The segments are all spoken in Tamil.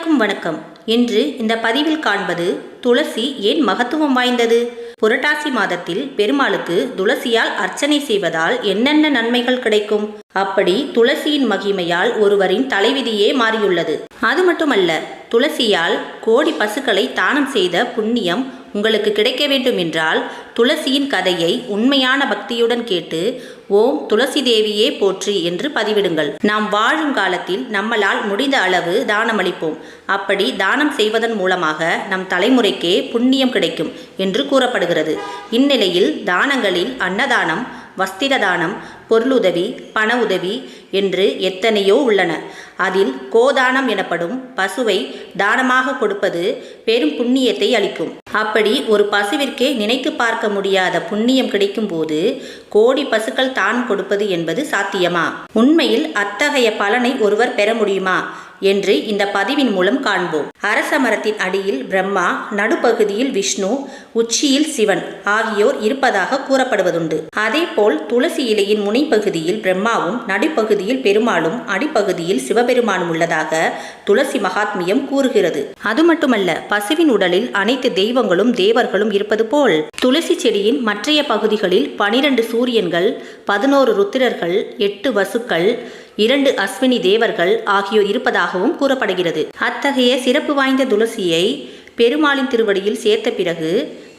அனைவருக்கும் வணக்கம். இன்று இந்த பதிவில் காண்பது துளசி ஏன் மகத்துவம் வாய்ந்தது? புரட்டாசி மாதத்தில் பெருமாளுக்கு துளசியால் அர்ச்சனை செய்வதால் என்னென்ன நன்மைகள் கிடைக்கும்? அப்படி துளசியின் மகிமையால் ஒருவரின் தலைவிதியே மாறியுள்ளது. அது மட்டுமல்ல துளசியால் கோடி பசுக்களை தானம் செய்த புண்ணியம் உங்களுக்கு கிடைக்க வேண்டும் என்றால் துளசியின் கதையை உண்மையான பக்தியுடன் கேட்டு ஓம் துளசி தேவியே போற்றி என்று பதிவிடுங்கள். நாம் வாழும் காலத்தில் நம்மளால் முடிந்த அளவு தானமளிப்போம். அப்படி தானம் செய்வதன் மூலமாக நம் தலைமுறைக்கே புண்ணியம் கிடைக்கும் என்று கூறப்படுகிறது. இந்நிலையில் தானங்களில் அன்னதானம் வஸ்திர தானம் பொருளுதவி பண உதவி என்று எத்தனையோ உள்ளன. அதில் கோதானம் எனப்படும் பசுவை தானமாக கொடுப்பது பெரும் புண்ணியத்தை அளிக்கும். அப்படி ஒரு பசுவிற்கே நினைத்து பார்க்க முடியாத புண்ணியம் கிடைக்கும்போது கோடி பசுக்கள் தான் கொடுப்பது என்பது சாத்தியமா? உண்மையில் அத்தகைய பலனை ஒருவர் பெற முடியுமா? என்று இந்த பதிவின் மூலம் காண்போம். அரச மரத்தின் அடியில் பிரம்மா நடுப்பகுதியில் விஷ்ணு உச்சியில் சிவன் ஆகியோர் இருப்பதாக கூறப்படுவதுண்டு. அதேபோல் துளசி இலையின் முனைப்பகுதியில் பிரம்மாவும் நடுப்பகுதியில் பெருமாளும் அடிப்பகுதியில் சிவபெருமானும் உள்ளதாக துளசி மகாத்மியம் கூறுகிறது. அது மட்டுமல்ல பசுவின் உடலில் அனைத்து தெய்வங்களும் தேவர்களும் இருப்பது போல் துளசி செடியின் மற்றைய பகுதிகளில் பனிரெண்டு சூரியன்கள் பதினோரு ருத்திரர்கள் எட்டு வசுக்கள் இரண்டு அஸ்வினி தேவர்கள் ஆகியோர் இருப்பதாகவும் கூறப்படுகிறது. அத்தகைய சிறப்பு வாய்ந்த துளசியை பெருமாளின் திருவடியில் சேர்த்த பிறகு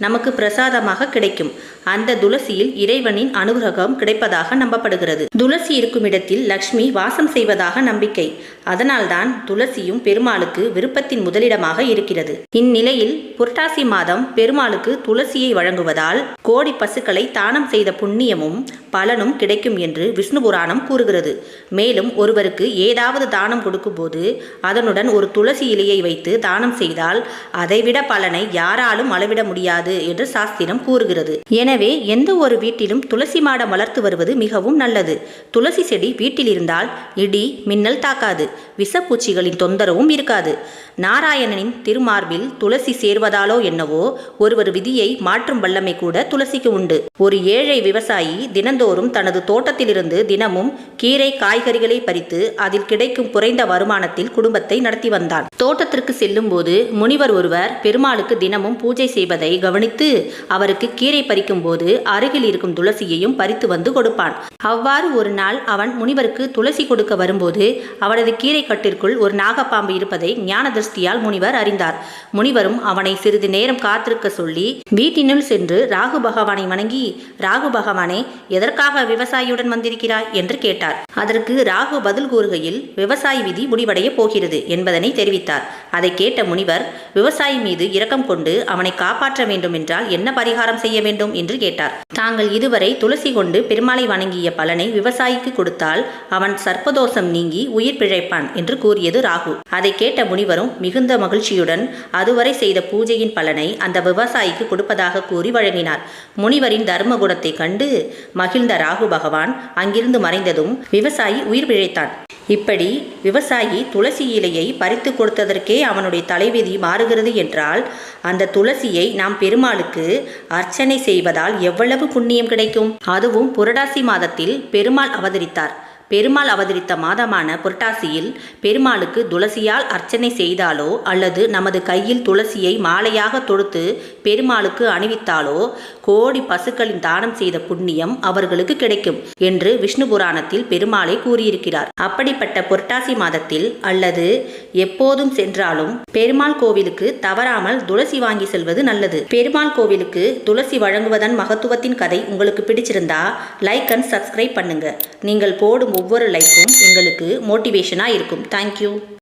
நமக்கு பிரசாதமாக கிடைக்கும். அந்த துளசியில் இறைவனின் அனுகிரகம் கிடைப்பதாக நம்பப்படுகிறது. துளசி இருக்கும் இடத்தில் லக்ஷ்மி வாசம் செய்வதாக நம்பிக்கை. அதனால்தான் துளசியும் பெருமாளுக்கு விருப்பத்தின் முதலிடமாக இருக்கிறது. இந்நிலையில் புரட்டாசி மாதம் பெருமாளுக்கு துளசியை வழங்குவதால் கோடி பசுக்களை தானம் செய்த புண்ணியமும் பலனும் கிடைக்கும் என்று விஷ்ணு புராணம் கூறுகிறது. மேலும் ஒருவருக்கு ஏதாவது தானம் கொடுக்கும்போது அதனுடன் ஒரு துளசி இலையை வைத்து தானம் செய்தால் அதைவிட பலனை யாராலும் அளவிட முடியாது என்று சாஸ்திரம் கூறுகிறது. எனவே எந்த ஒரு வீட்டிலும் துளசி மாடம் வளர்த்து வருவது மிகவும் நல்லது. துளசி செடி வீட்டில் இருந்தால் இடி மின்னல் தாக்காது. விஷப்பூச்சிகளின் தொந்தரவும் இருக்காது. நாராயணனின் திருமார்பில் துளசி சேர்வதாலோ என்னவோ ஒருவர் விதியை மாற்றும் வல்லமை கூட துளசிக்கு உண்டு. ஒரு ஏழை விவசாயி தினந்தோறும் தினந்தோறும் தனது தோட்டத்திலிருந்து தினமும் கீரை காய்கறிகளை பறித்து அதில் கிடைக்கும் குறைந்த வருமானத்தில் குடும்பத்தை நடத்தி வந்தான். தோட்டத்திற்கு செல்லும் போது முனிவர் ஒருவர் பெருமாளுக்கு தினமும் பூஜை செய்வதை கவனித்து அவருக்கு கீரை பறிக்கும் போது அருகில் இருக்கும் துளசியையும் பறித்து வந்து கொடுப்பான். அவ்வாறு ஒரு நாள் அவன் முனிவருக்கு துளசி கொடுக்க வரும்போது அவனது கீரை கட்டிற்குள் ஒரு நாகப்பாம்பு இருப்பதை ஞான திருஷ்டியால் முனிவர் அறிந்தார். முனிவரும் அவனை சிறிது நேரம் காத்திருக்க சொல்லி வீட்டினுள் சென்று ராகு பகவானை வணங்கி ராகு பகவானே எதற்கு எதற்காக விவசாயியுடன் வந்திருக்கிறாய் என்று கேட்டார். அதற்கு ராகு பதில் கூறுகையில் விவசாயி விதி முடிவடைய போகிறது என்பதனை தெரிவித்தார். அதை கேட்ட முனிவர் விவசாயி மீது இரக்கம் கொண்டு அவனை காப்பாற்ற வேண்டும் என்றால் என்ன பரிகாரம் செய்ய வேண்டும்? என்று கேட்டார். தாங்கள் இதுவரை துளசி கொண்டு பெருமாளை வணங்கிய பலனை விவசாயிக்கு கொடுத்தால் அவன் சர்ப்பதோஷம் நீங்கி உயிர் பிழைப்பான் என்று கூறியது ராகு. அதை கேட்ட முனிவரும் மிகுந்த மகிழ்ச்சியுடன் அதுவரை செய்த பூஜையின் பலனை அந்த விவசாயிக்கு கொடுப்பதாக கூறி வழங்கினார். முனிவரின் தர்ம குணத்தை கண்டு மகிழ்ந்த ராகு பகவான் அங்கிருந்து மறைந்ததும் விவசாயி உயிர் பிழைத்தான். இப்படி விவசாயி துளசி இலையை பறித்து கொடுத்ததற்கே அவனுடைய தலைவிதி மாறுகிறது என்றால் அந்த துளசியை நாம் பெருமாளுக்கு அர்ச்சனை செய்வதால் எவ்வளவு புண்ணியம் கிடைக்கும்? அதுவும் புரடாசி மாதத்தில் பெருமாள் அவதரித்தார். பெருமாள் அவதரித்த மாதமான புரட்டாசியில் பெருமாளுக்கு துளசியால் அர்ச்சனை செய்தாலோ அல்லது நமது கையில் துளசியை மாலையாக தொடுத்து பெருமாளுக்கு அணிவித்தாலோ கோடி பசுக்களின் தானம் செய்த புண்ணியம் அவர்களுக்கு கிடைக்கும் என்று விஷ்ணு புராணத்தில் பெருமாளை கூறியிருக்கிறார். அப்படிப்பட்ட புரட்டாசி மாதத்தில் அல்லது எப்போதும் சென்றாலும் பெருமாள் கோவிலுக்கு தவறாமல் துளசி வாங்கி செல்வது நல்லது. பெருமாள் கோவிலுக்கு துளசி வழங்குவதன் மகத்துவத்தின் கதை உங்களுக்கு பிடிச்சிருந்தா லைக் அண்ட் சப்ஸ்கிரைப் பண்ணுங்க. நீங்கள் போடும் ஒவ்வொரு லைக்கும் எங்களுக்கு மோட்டிவேஷனாக இருக்கும். தேங்க்யூ